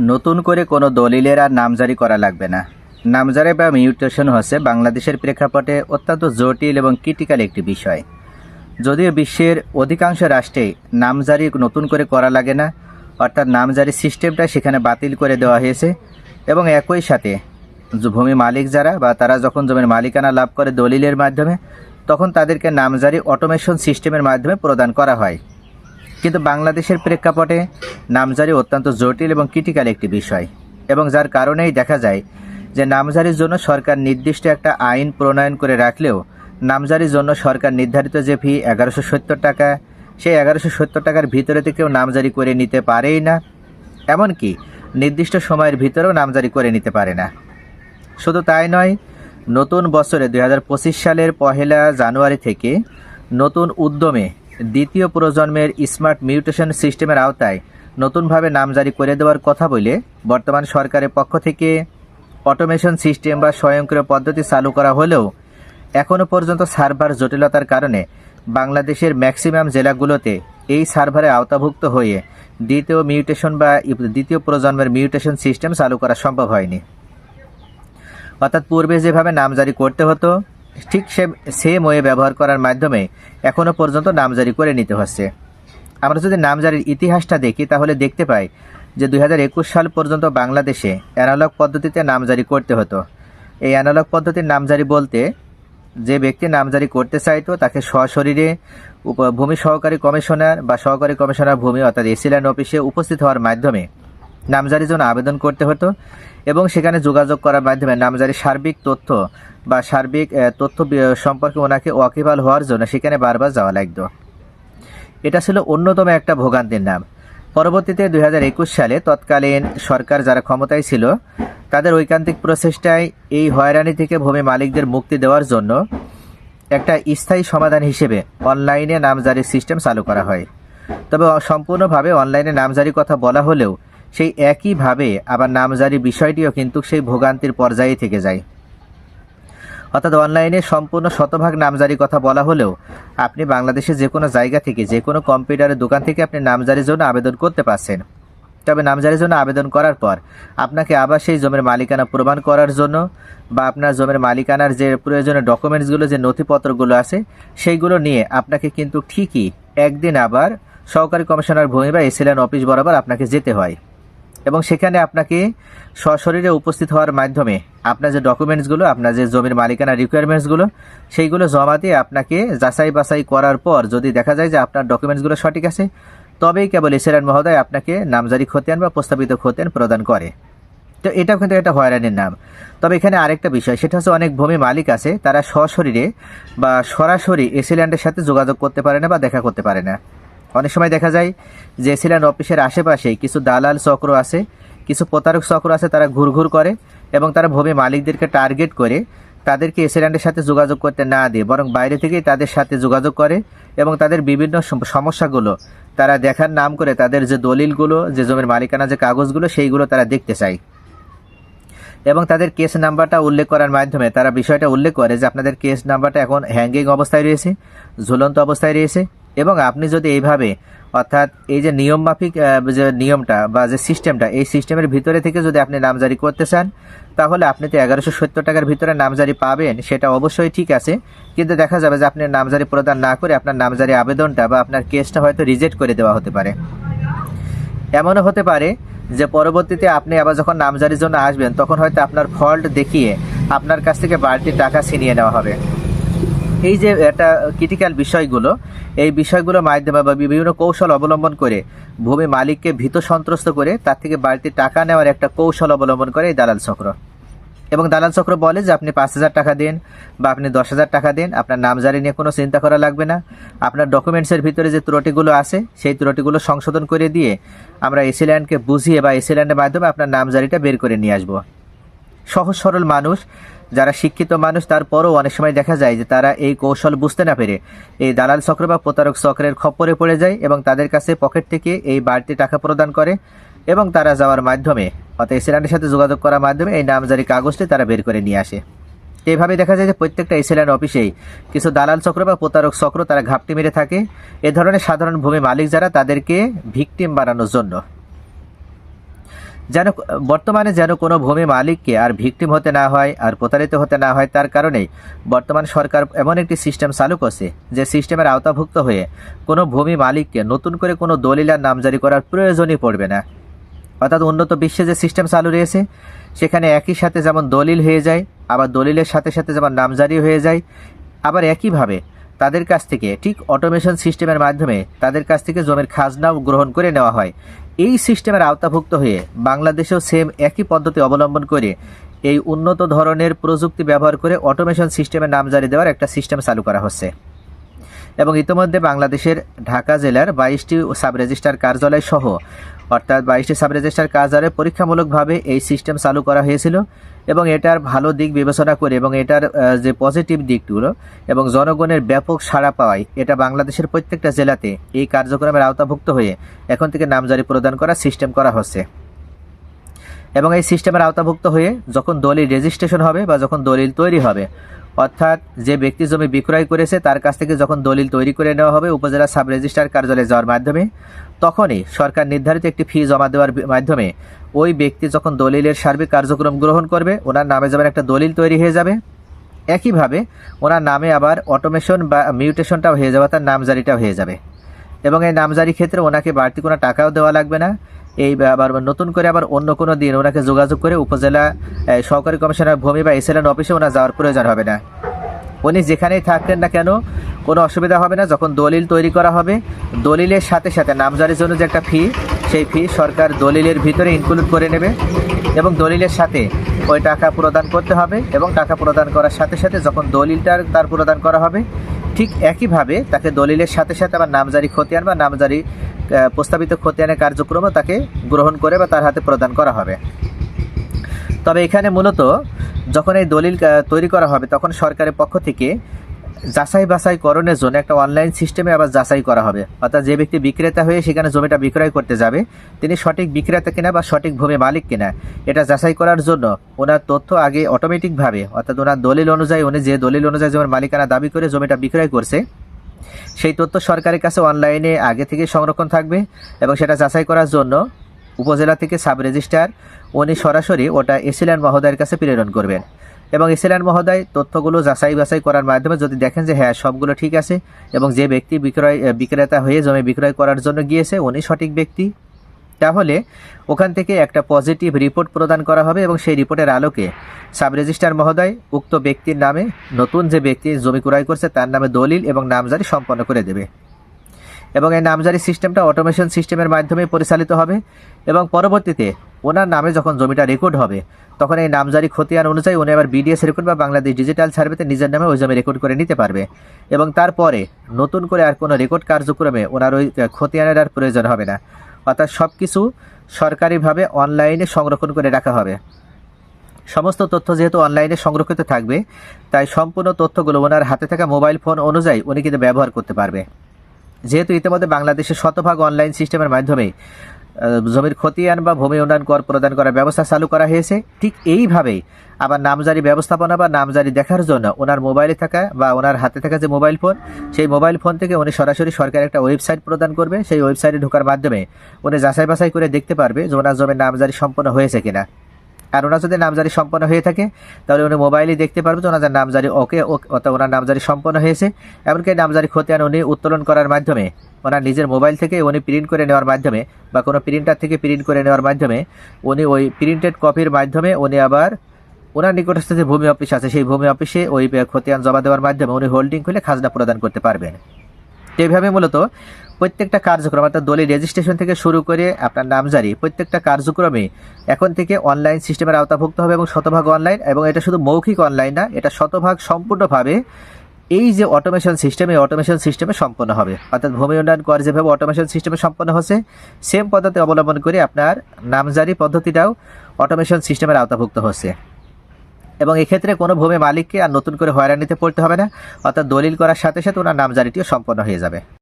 নতুন করে কোনো দলিলের আর নামজারি করা লাগবে না। নামজারি বা মিউটেশন হচ্ছে বাংলাদেশের প্রেক্ষাপটে অত্যন্ত জটিল এবং ক্রিটিক্যাল একটি বিষয়। যদিও বিশ্বের অধিকাংশ রাষ্ট্রে নামজারি নতুন করে করা লাগে না, অর্থাৎ নামজারি সিস্টেমটা সেখানে বাতিল করে দেওয়া হয়েছে এবং একই সাথে ভূমি মালিক যারা বা তারা যখন জমির মালিকানা লাভ করে দলিলের মাধ্যমে, তখন তাদেরকে নামজারি অটোমেশন সিস্টেমের মাধ্যমে প্রদান করা হয়। কিন্তু বাংলাদেশের প্রেক্ষাপটে নামজারি অত্যন্ত জটিল এবং ক্রিটিক্যাল একটি বিষয়। এবং যার কারণেই দেখা যায় যে নামজারির জন্য সরকার নির্দিষ্ট একটা আইন প্রণয়ন করে রাখলেও নামজারির জন্য সরকার নির্ধারিত যে ফি এগারোশো সত্তর টাকা, সেই এগারোশো সত্তর টাকার ভিতরে থেকেও নামজারি করে নিতে পারেই না। এমনকি নির্দিষ্ট সময়ের ভিতরেও নামজারি করে নিতে পারে না। শুধু তাই নয়, নতুন বছরে দু হাজার পঁচিশ সালের পহেলা জানুয়ারি থেকে নতুন উদ্যমে দ্বিতীয় প্রজন্মের স্মার্ট মিউটেশন সিস্টেমের আওতায় নতুনভাবে নামজারি করে দেওয়ার কথা বলে বর্তমান সরকারের পক্ষ থেকে অটোমেশন সিস্টেম বা স্বয়ংক্রিয় পদ্ধতি চালু করা হলেও এখনও পর্যন্ত সার্ভার জটিলতার কারণে বাংলাদেশের ম্যাক্সিমাম জেলাগুলোতে এই সার্ভারে আওতাভুক্ত হয়ে দ্বিতীয় মিউটেশন বা দ্বিতীয় প্রজন্মের মিউটেশন সিস্টেম চালু করা সম্ভব হয়নি। অর্থাৎ পূর্বে যেভাবে নামজারি করতে হতো ঠিক সেম ওয়ে ব্যবহার করার মাধ্যমে এখনও পর্যন্ত নামজারি করে নিতে হচ্ছে। আমরা যদি নামজারির ইতিহাসটা দেখি, তাহলে দেখতে পাই যে দু হাজার একুশ সাল পর্যন্ত বাংলাদেশে অ্যানালগ পদ্ধতিতে নামজারি করতে হতো। এই অ্যানালগ পদ্ধতির নামজারি বলতে যে ব্যক্তি নামজারি করতে চাইতো, তাকে সশরীরে ভূমি সহকারী কমিশনার বা সহকারী কমিশনার ভূমি অর্থাৎ এসিল্যান্ড অফিসে উপস্থিত হওয়ার মাধ্যমে নামজারির জন্য আবেদন করতে হতো এবং সেখানে যোগাযোগ করার মাধ্যমে নামজারির সার্বিক তথ্য বা সার্বিক তথ্য সম্পর্কে ওনাকে ওয়াকিবাল হওয়ার জন্য সেখানে বারবার যাওয়া লাগতো। এটা ছিল অন্যতম একটা ভোগান্তির নাম। পরবর্তীতে দুই হাজার একুশ সালে তৎকালীন সরকার যারা ক্ষমতায় ছিল, তাদের ঐকান্তিক প্রচেষ্টায় এই হয়রানি থেকে ভূমি মালিকদের মুক্তি দেওয়ার জন্য একটা স্থায়ী সমাধান হিসেবে অনলাইনে নামজারির সিস্টেম চালু করা হয়। তবে সম্পূর্ণভাবে অনলাইনে নামজারির কথা বলা হলেও সেই একইভাবে আবার নামজারি বিষয়টিও কিন্তু সেই ভোগান্তির পর্যায়ে থেকে যায়। অর্থাৎ অনলাইনে সম্পূর্ণ শতভাগ নামজারি কথা বলা হলেও আপনি বাংলাদেশের যে কোনো জায়গা থেকে, যে কোনো কম্পিউটারের দোকান থেকে আপনি নামজারির জন্য আবেদন করতে পারছেন। তবে নামজারির জন্য আবেদন করার পর আপনাকে আবার সেই জমির মালিকানা প্রমাণ করার জন্য বা আপনার জমির মালিকানার যে প্রয়োজনীয় ডকুমেন্টসগুলো, যে নথিপত্রগুলো আছে, সেইগুলো নিয়ে আপনাকে কিন্তু ঠিকই একদিন আবার সহকারী কমিশনার ভূমি বা এসিলেন অফিস বরাবর আপনাকে যেতে হয়। এবং সেখানে আপনাকে সশরীরে উপস্থিত হওয়ার মাধ্যমে আপনার যে ডকুমেন্টসগুলো, আপনার যে জমির মালিকানা রিকোয়ারমেন্টসগুলো সেইগুলো জমা দিয়ে আপনাকে যাচাই বাছাই করার পর যদি দেখা যায় যে আপনার ডকুমেন্টসগুলো সঠিক আছে, তবেই কেবল এসিরান মহোদয় আপনাকে নামজারি খতিয়ান বা প্রস্তাবিত খতিয়ান প্রদান করে। তো এটাও কিন্তু একটা হয়রানির নাম। তবে এখানে আরেকটা বিষয়, সেটা হচ্ছে অনেক ভূমি মালিক আছে, তারা সশরীরে বা সরাসরি এসিল্যান্ডের সাথে যোগাযোগ করতে পারে না বা দেখা করতে পারে না। অনেক সময় দেখা যায় যে এসিল্যান্ড অফিসের আশেপাশে কিছু দালাল চক্র আছে, কিছু প্রতারক চক্র আছে, তারা ঘুরঘুর করে এবং তারা ভূমি মালিকদেরকে টার্গেট করে তাদেরকে এসিল্যান্ডের সাথে যোগাযোগ করতে না দিয়ে, বরং বাইরে থেকেই তাদের সাথে যোগাযোগ করে এবং তাদের বিভিন্ন সমস্যাগুলো তারা দেখার নাম করে তাদের যে দলিলগুলো, যে জমির মালিকানা যে কাগজগুলো, সেইগুলো তারা দেখতে চায়। এবং তাদের কেস নাম্বারটা উল্লেখ করার মাধ্যমে তারা বিষয়টা উল্লেখ করে যে আপনাদের কেস নাম্বারটা এখন হ্যাঙ্গিং অবস্থায় রয়েছে, ঝুলন্ত অবস্থায় রয়েছে। এবং আপনি যদি এইভাবে, অর্থাৎ এই যে নিয়ম মাফিক যে নিয়মটা বা যে সিস্টেমটা এই সিস্টেমের ভিতরে থেকে যদি আপনি নামজারি করতে চান, তাহলে আপনি তো এগারোশো সত্তর টাকার ভিতরে নামজারি পাবেন, সেটা অবশ্যই ঠিক আছে। কিন্তু দেখা যাবে যে আপনি নামজারি প্রদান না করে আপনার নামজারি আবেদনটা বা আপনার কেসটা হয়তো রিজেক্ট করে দেওয়া হতে পারে। এমনও হতে পারে যে পরবর্তীতে আপনি আবার যখন নামজারির জন্য আসবেন, তখন হয়তো আপনার ফল্ট দেখিয়ে আপনার কাছ থেকে বাড়তি টাকা ছিনিয়ে নেওয়া হবে। এই যে একটা ক্রিটিক্যাল বিষয়গুলো, এই বিষয়গুলোর মাধ্যমে বা বিভিন্ন কৌশল অবলম্বন করে ভূমি মালিককে ভীত সন্ত্রস্ত করে তার থেকে বাড়তি টাকা নেওয়ার একটা কৌশল অবলম্বন করে এই দালাল চক্র। এবং দালাল চক্র বলে যে, আপনি পাঁচ হাজার টাকা দিন বা আপনি দশ হাজার টাকা দিন, আপনার নামজারি নিয়ে কোনো চিন্তা করা লাগবে না। আপনার ডকুমেন্টসের ভিতরে যে ত্রুটিগুলো আছে, সেই ত্রুটিগুলো সংশোধন করে দিয়ে আমরা এসিল্যান্ডকে বুঝিয়ে বা এসিল্যান্ডের মাধ্যমে আপনার নামজারিটা বের করে নিয়ে আসব। সহজ সরল মানুষ, যারা শিক্ষিত মানুষ, তারপরও অনেক সময় দেখা যায় যে তারা এই কৌশল বুঝতে না পেরে এই দালাল চক্র বা প্রতারক চক্রের খপ্পরে পড়ে যায় এবং তাদের কাছে পকেট থেকে এই বাড়তি টাকা প্রদান করে এবং তারা যাওয়ার মাধ্যমে, অর্থাৎ এসিল্যান্ডের সাথে যোগাযোগ করার মাধ্যমে এই নামজারি কাগজটি তারা বের করে নিয়ে আসে। এইভাবে দেখা যায় যে প্রত্যেকটা এসিল্যান্ড অফিসেই কিছু দালাল চক্র বা প্রতারক চক্র তারা ঘাপটি মেরে থাকে। এ ধরনের সাধারণ ভূমি মালিক যারা, তাদেরকে ভিকটিম বানানোর জন্য। যেন, বর্তমানে যেন কোনো ভূমি মালিককে আর ভিকটিম হতে না হয়, আর প্রতারিত হতে না হয়, তার কারণেই বর্তমান সরকার এমন একটি সিস্টেম চালু করছে, যে সিস্টেমের আওতাভুক্ত হয়ে কোনো ভূমি মালিককে নতুন করে কোনো দলিল আর নামজারি করার প্রয়োজনই পড়বে না। অর্থাৎ উন্নত বিশ্বে যে সিস্টেম চালু রয়েছে, সেখানে একই সাথে যেমন দলিল হয়ে যায়, আবার দলিলের সাথে সাথে যেমন নামজারি হয়ে যায়, আবার একইভাবে তাদের কাছ থেকে ঠিক অটোমেশন সিস্টেমের মাধ্যমে তাদের কাছ থেকে জমির খাজনাও গ্রহণ করে নেওয়া হয়। এই সিস্টেমের আওতাভুক্ত হয়ে বাংলাদেশেও সেম একই পদ্ধতি অবলম্বন করে এই উন্নত ধরনের প্রযুক্তি ব্যবহার করে অটোমেশন সিস্টেমের নাম নামজারি দেওয়ার একটা সিস্টেম চালু করা হচ্ছে। এবং ইতিমধ্যে বাংলাদেশের ঢাকা জেলার বাইশটি সাব রেজিস্ট্রার কার্যালয় সহ অর্থাৎ বাইশটি সাব রেজিস্ট্রার কার্যালয়ে পরীক্ষামূলকভাবে এই সিস্টেম চালু করা হয়েছিল এবং এটার ভালো দিক বিবেচনা করে এবং এটার যে পজিটিভ দিকগুলো এবং জনগণের ব্যাপক সাড়া পাওয়ায় এটা বাংলাদেশের প্রত্যেকটা জেলাতে এই কার্যক্রমের আওতাভুক্ত হয়ে এখন থেকে নামজারি প্রদান করার সিস্টেম করা হচ্ছে। এবং এই সিস্টেমের আওতাভুক্ত হয়ে যখন দলিল রেজিস্ট্রেশন হবে বা যখন দলিল তৈরি হবে, অর্থাৎ যে ব্যক্তি জমি বিক্রয় করেছে তার কাছ থেকে যখন দলিল তৈরি করে নেওয়া হবে, উপজেলা সাব রেজিস্ট্রার কার্যালয়ে যাওয়ার মাধ্যমে তখনই সরকার নির্ধারিত একটি ফি জমা দেওয়ার মাধ্যমে ওই ব্যক্তি যখন দলিলের সার্বিক কার্যক্রম গ্রহণ করবে, ওনার নামে যাবেন একটা দলিল তৈরি হয়ে যাবে, একইভাবে ওনার নামে আবার অটোমেশন বা মিউটেশনটাও হয়ে যাবে তার নামজারিটাও হয়ে যাবে। এবং এই নামজারি ক্ষেত্রে ওনাকে বাড়তি কোনো টাকাও দেওয়া লাগবে না। এই আবার নতুন করে আবার অন্য কোনো দিন ওনাকে যোগাযোগ করে উপজেলা সহকারী কমিশনার ভূমি বা এসএলএন অফিসে ওনার যাওয়ার প্রয়োজন হবে না। উনি যেখানেই থাকতেন না কেন কোনো অসুবিধা হবে না, যখন দলিল তৈরি করা হবে, দলিলের সাথে সাথে নামজারির জন্য যে একটা ফি সেই ফি সরকার দলিলের ভিতরে ইনক্লুড করে নেবে এবং দলিলের সাথে ওই টাকা প্রদান করতে হবে এবং টাকা প্রদান করার সাথে সাথে যখন দলিলটার তার প্রদান করা হবে, ঠিক একইভাবে তাকে দলিলের সাথে সাথে আবার নামজারি খতিয়ান বা নামজারি প্রস্তাবিত খতিয়ানের কার্যক্রমও তাকে গ্রহণ করে বা তার হাতে প্রদান করা হবে। তবে এখানে মূলত যখন এই দলিল তৈরি করা হবে, তখন সরকারের পক্ষ থেকে যাচাই বাছাই করণের জন্য একটা অনলাইন সিস্টেমে আবার যাচাই করা হবে। অর্থাৎ যে ব্যক্তি বিক্রেতা হয়ে সেখানে জমিটা বিক্রয় করতে যাবে, তিনি সঠিক বিক্রেতা কিনা বা সঠিক ভূমি মালিক কিনা, এটা যাচাই করার জন্য ওনার তথ্য আগে অটোমেটিকভাবে অর্থাৎ ওনার দলিল অনুযায়ী, উনি যে দলিল অনুযায়ী জমির মালিকানা দাবি করে জমিটা বিক্রয় করছে, সেই তথ্য সরকারের কাছে অনলাইনে আগে থেকে সংরক্ষণ থাকবে এবং সেটা যাচাই করার জন্য উপজেলা থেকে সাব রেজিস্ট্রার উনি সরাসরি ওটা এসিল্যান্ড মহোদয়ের কাছে প্রেরণ করবেন। এবং এসিল্যান্ড মহোদয় তথ্যগুলো যাচাই বাছাই করার মাধ্যমে যদি দেখেন যে হ্যাঁ সবগুলো ঠিক আছে এবং যে ব্যক্তি বিক্রয় বিক্রেতা হয়ে জমি বিক্রয় করার জন্য গিয়েছে, উনি সঠিক ব্যক্তি, তাহলে ওখান থেকে একটা পজিটিভ রিপোর্ট প্রদান করা হবে এবং সেই রিপোর্টের আলোকে সাব রেজিস্ট্রার মহোদয় উক্ত ব্যক্তির নামে নতুন যে ব্যক্তি জমি ক্রয় করছে, তার নামে দলিল এবং নামজারি সম্পন্ন করে দেবে। এবং এই নামজারি সিস্টেমটা অটোমেশন সিস্টেমের মাধ্যমে পরিচালিত হবে এবং পরবর্তীতে ওনার নামে যখন জমিটা রেকর্ড হবে, তখন এই নামজারি খতিয়ান অনুযায়ী উনি আবার বিডিএস রেকর্ড বা বাংলাদেশ ডিজিটাল সার্ভেতে নিজের নামে ওই জমি রেকর্ড করে নিতে পারবে। এবং তারপরে নতুন করে আর কোনো রেকর্ড কার্যক্রমে ওনার ওই খতিয়ানের আর প্রয়োজন হবে না। অর্থাৎ সব কিছু সরকারিভাবে অনলাইনে সংরক্ষণ করে রাখা হবে। সমস্ত তথ্য যেহেতু অনলাইনে সংরক্ষিত থাকবে, তাই সম্পূর্ণ তথ্যগুলো ওনার হাতে থাকা মোবাইল ফোন অনুযায়ী উনি কিন্তু ব্যবহার করতে পারবে। যেহেতু ইতিমধ্যে বাংলাদেশের শতভাগ অনলাইন সিস্টেমের মাধ্যমে জমির খতিয়ান বা ভূমি উন্নয়ন কর প্রদান করার ব্যবস্থা চালু করা হয়েছে, ঠিক এইভাবেই আবার নামজারি ব্যবস্থাপনা বা নামজারি দেখার জন্য ওনার মোবাইলে থাকা বা ওনার হাতে থাকা যে মোবাইল ফোন, সেই মোবাইল ফোন থেকে উনি সরাসরি সরকার একটা ওয়েবসাইট প্রদান করবে। সেই ওয়েবসাইটে ঢোকার মাধ্যমে উনি যাচাই বাছাই করে দেখতে পারবে যে ওনার জমির নামজারি সম্পন্ন হয়েছে কিনা। আর ওনার যদি নামজারি সম্পন্ন হয়ে থাকে। তাহলে উনি মোবাইলে দেখতে পারবে যে ওনার নামজারি ওকে অর্থাৎ ওনার নামজারি সম্পন্ন হয়েছে। এমনকি নামজারি খতিয়ান উনি উত্তোলন করার মাধ্যমে, ওনার নিজের মোবাইল থেকে উনি প্রিন্ট করে নেওয়ার মাধ্যমে বা কোনো প্রিন্টার থেকে প্রিন্ট করে নেওয়ার মাধ্যমে উনি ওই প্রিন্টেড কপির মাধ্যমে উনি আবার ওনার নিকটস্থ যে ভূমি অফিস আছে, সেই ভূমি অফিসে ওই খতিয়ান জমা দেওয়ার মাধ্যমে উনি হোল্ডিং খুলে খাজনা প্রদান করতে পারবেন। এইভাবে মূলত প্রত্যেকটা কার্যক্রম অর্থাৎ দলিল রেজিস্ট্রেশন থেকে শুরু করে আপনার নামজারি, প্রত্যেকটা কার্যক্রমে এখন থেকে অনলাইন সিস্টেমের আওতাভুক্ত হবে এবং শতভাগ অনলাইন এবং এটা শুধু মৌখিক অনলাইন না, এটা শতভাগ সম্পূর্ণভাবে এই যে অটোমেশন সিস্টেম এই অটোমেশন সিস্টেমে সম্পন্ন হবে। অর্থাৎ ভূমি উন্নয়ন কর যেভাবে অটোমেশন সিস্টেমে সম্পন্ন হচ্ছে সেম পদ্ধতি অবলম্বন করে আপনার নামজারি পদ্ধতিটাও অটোমেশন সিস্টেমের আওতাভুক্ত হচ্ছে। এবং এক্ষেত্রে কোনো ভূমি মালিককে আর নতুন করে হয়রানিতে পড়তে হবে না, অর্থাৎ দলিল করার সাথে সাথে ওনার নামজারিটিও সম্পন্ন হয়ে যাবে।